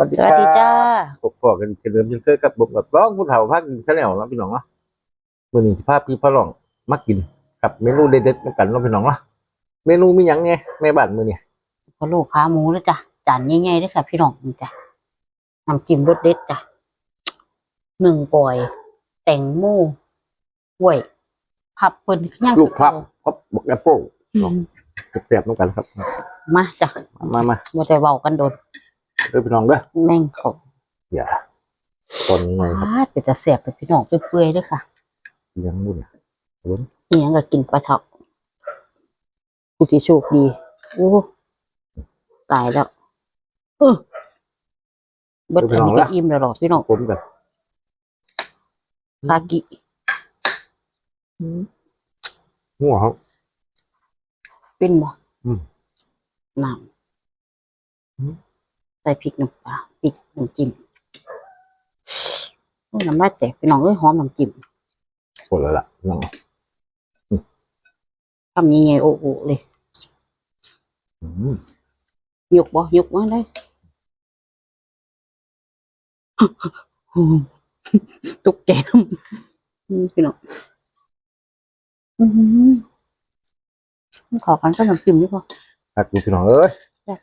สวัสดีสวัสดีจ้าพบพอกันเฉลิมยังเคยกับผมกับร้องผู้เฒ่าภาคหนึ่งซะแล้วเนาะพี่น้องเนาะมื้อนี้สิพาพี่พ่อร้องมากินกับเมนูเด็ดๆเหมือนกันเนาะพี่น้องเนาะเมนูมีหยังไงแม่บ้านมื้อนี้พะโล้ขาหมูแล้วจ้ะจานใหญ่ๆด้วยค่ะ พี่น้องนี่จ้ะน้ำจิ้มรสเด็ดจ้ะหนึ่งปล่อย แต่งโมกล้วยผับเปิ้นย่างลูกพับพับบักแอปเปิ้ลอืมแซ่บๆเหมือนกันครับ มาจ้ะมามาบ่ได้เว้ากันโดน เด้อพี่น้องเด้อแม่งเขาอย่าตอนไงครับพาดเป็นตะแสบเป็นพี่น้องเปื่อยๆด้วยค่ะยังมุ่นล้นนี่ยังก็กินปลาเถาผู้ที่โชคดีโอ้ตายแล้วเออเบิดอันนี้ก็อิ่มแล้วหรอพี่น้องผมกันคากิหัวเขาเป็นบ่อืมน้อืมำ ใส่พริกน้ำปลาพริกน้ำจิ้มโอ้ยน้ำลายแตกพี่น้องเอ้ยหอมน้ำจิ้มหมดแล้วล่ะพี่น้องทำยังไงโอ้โหเลยอืมยกบ่ยกมาได้อืมตุกแกน้ำอืมพี่น้องอืมขอกันก็น้ำจิ้มดีกว่าครับดูพี่น้องเอ้ยจ้ะ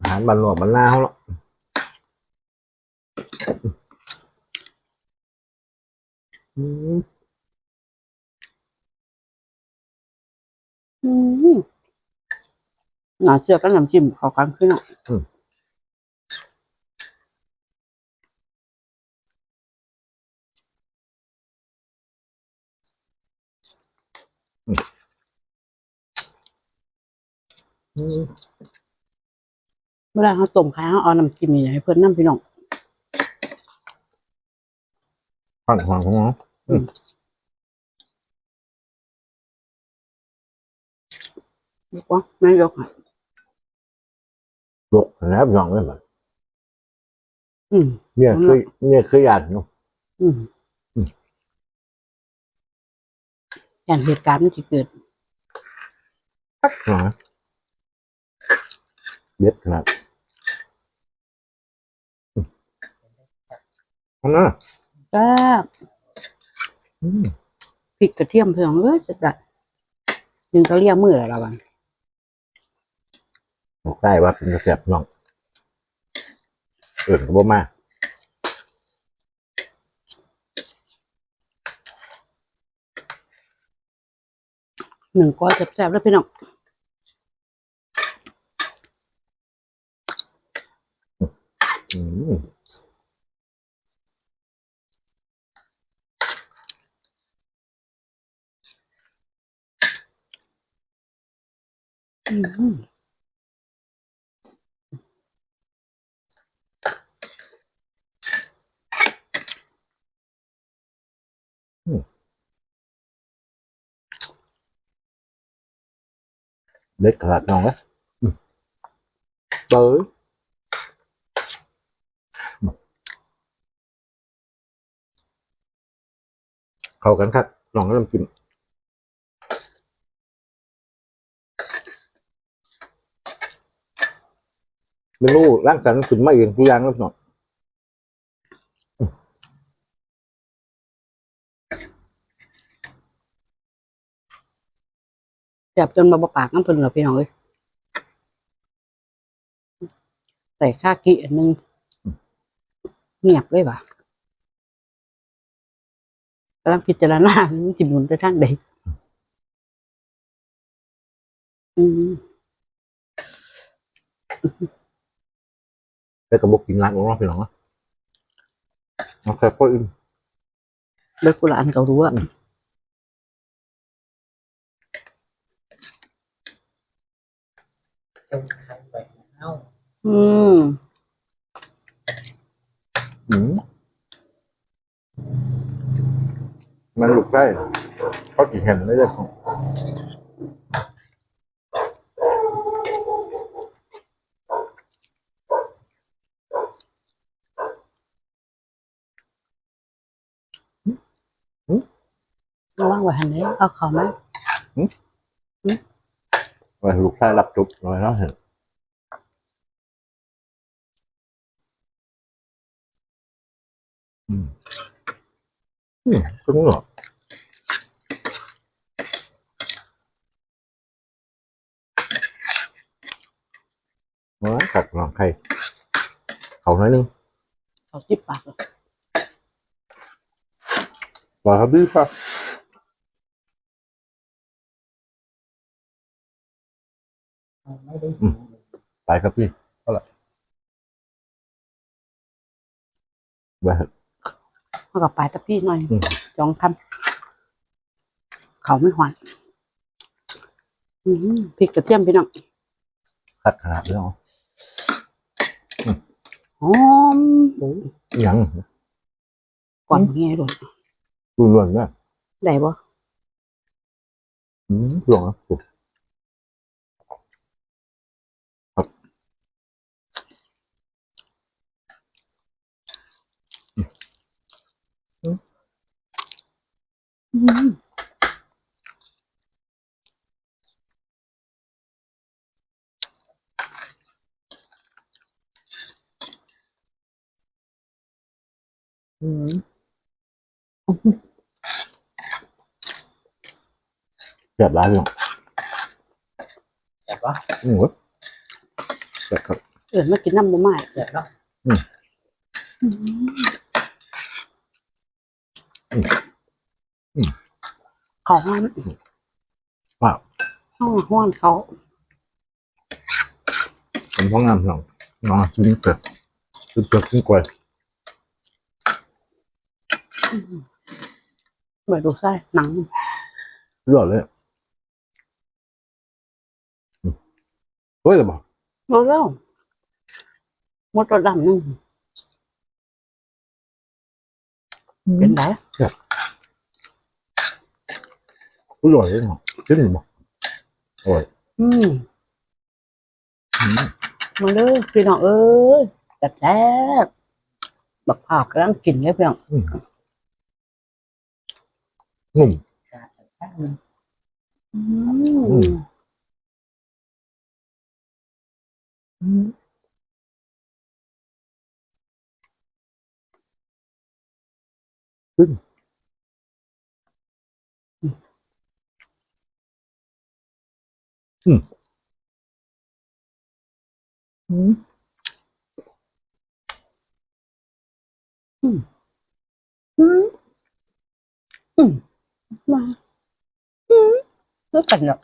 อาหารบ้านนอกบ้านนาเขาเนาะอืมอืมหนาเชื่อกันน้ำจิ้มขอกันพี่น้องอืม เวลาเขาต้มข้าวเอาน้ำจิ้มนี่ให้เพื่อนน้ำพี่น้องฟังฟังของน้องยกว่าไม่ยกอะยกแล้วพี่น้องเลยมันอืมเนี่ยเคยเนี่ยเคยยานเนาะอืมอืมอย่างเหตุการณ์มันจะเกิดนะเด็ดขนาดอืม อันนั้นน่ะก็อืมพริกกระเทียมเพื่อนเอ้ยจะได้ยิงเขาเรียกมืออะไรละวันบอกได้ว่าเป็นกระแสบน้องเอื่นก็บ่มาหนึ่งก้อนแซ่บๆแล้วพี่น้อง เด็ดขนาดน้องเลยอืมเบ้ยอืมเข้ากันครับลองน้ำจิ้ม เมนูร่างสรรค์ขึ้นมาเองทุกอย่างแล้วพี่น้องแซ่บจนมาบปากน้ำเพิ่นเหรอพี่น้องเอ้ยใส่ข้ากิอันหนึงเงียบเลยว่ะกำลังพิจารณามันจิหมุนไปทางใดอืม แต่กระบอกกินร้านของเราพี่น้องเนาะเอาแค่พ่ออื่นเลิกกุหลานเขารู้อะอืมอืมมันลุกได้เขากี่เห็นได้เลยของ ว่างไว้หันนี้เอาขอไหมว่าลูกชายรับจุกเลยเนาะเหรออืมอืมตรงนี้หรอเกหบลองใครเขาหน่อยนึงเขาจิบปากเลยว่าครับดีป่ะ ไปครับพี่เท่าไหร่ไปเถอะเขากับปลายตะพี่หน่อยอืมจองคำเขาไม่หวานอื้อหือพริกกระเทียมพี่น้องขัดขนาดนี้เหรอหอมยังก่อนเงี้ยด้วยรุนแรงเนี่ยได้บ่อืมหลวงครับครับ อื้ออืมเจ็บร้ายอยู่แต่ว่าอืมเว้ยเจ็บครับ เออมากินน้ำมันใหม่เจ็บแล้ว เขาห้อนว้าวห้องห้อนเขาผมพ้องงามหน่องน้องชิ้นเกิดชิ้นเกิดชิ้นกล้วยเบิดดูไส้หนังเลือดเลยอืมเฮ้ยเลยบอกโลเล่าหมดตัวดำนึงเป็นไร อร่อยเลยเนาะชิ้นหนึ่งบอกอร่อยอืมอืมมาเลยพี่น้องเอ้ยแซ่บแซ่บบักผาวกำลังกินเลยพี่น้องอืมนุ่ม อือืม มอืม ขึ้นอืมอืมอืมอืมมาอืมแล้วกันเนาะ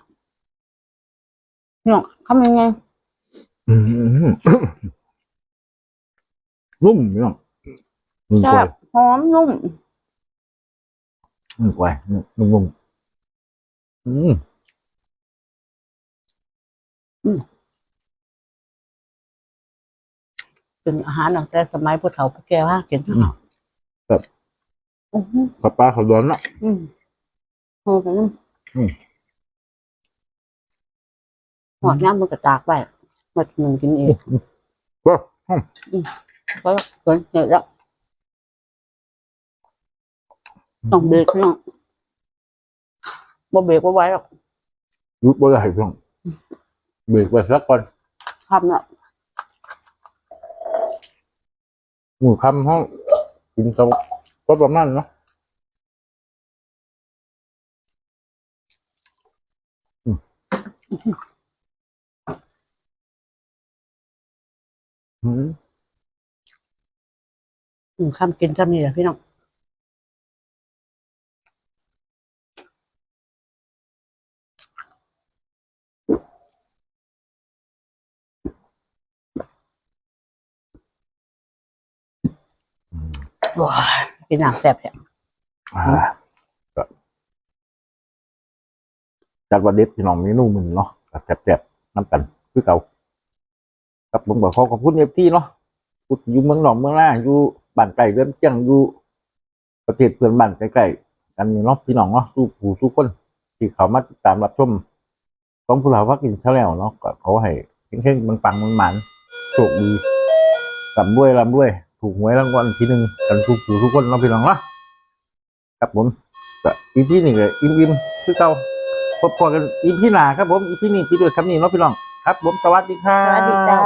เเนาะนุ่มกแซ่ว่าบหอมนุ่มนุ่มกว่านุ่มนุ่มอืมเป็นอาหารตั้งแต่สมัยผู้เฒ่าผู้แก่ว่ากินข้าวอืมปลาปลาเขาร้อนละอืมหอมอืมอืมหอมน้ำมันกระตากไปมาหนึ่งกินเองก็ก็เกินเยอะแล้วต้องเบรกเนาะบ่เบรกบ่ไหว้หรอกยุบบ่ได้เพียง เบรกไปสักก่อนทำเนาะหมูคำห้องกินกับก็ประมาณเนาะอืมอืมอืมคำกินจำนี่แหละพี่น้อง ว้ากินน้ำแซ่บแท้อ่าก็จากวันเด็ดพี่น้องเมนูมันเนาะกับแซ่บๆน้ำกันคือเก่าครับผมบอกขอขอบคุณเอฟที่เนาะพูดอยู่เมืองหนองเมืองล่าอยู่บ้านไก่เริ่มเจียงอยู่ประเทศเพื่อนบ้านใกล้ๆกันนี่เนาะพี่น้องเนาะสู้ผู้สู้คนที่เขามาติดตามรับชมของผู้เราพักกินเท่าแล้วเนาะก็เขาให้เข่งๆมันปังมันหมันโชคดีลำด้วยลำด้วย ถูกหวยรางวัลทีหนึ่งกันทุกผู้ทุกคนเราพี่น้องเนาะครับผมก็อีพีนี่ก็อิ่มอิมๆคือเก่าพบกันอีพีหน้าครับผมอีพีนี้พี่ด้วยคำนี้เนาะพี่น้องครับ ผมสวัสดีครับสวัสดีจ้า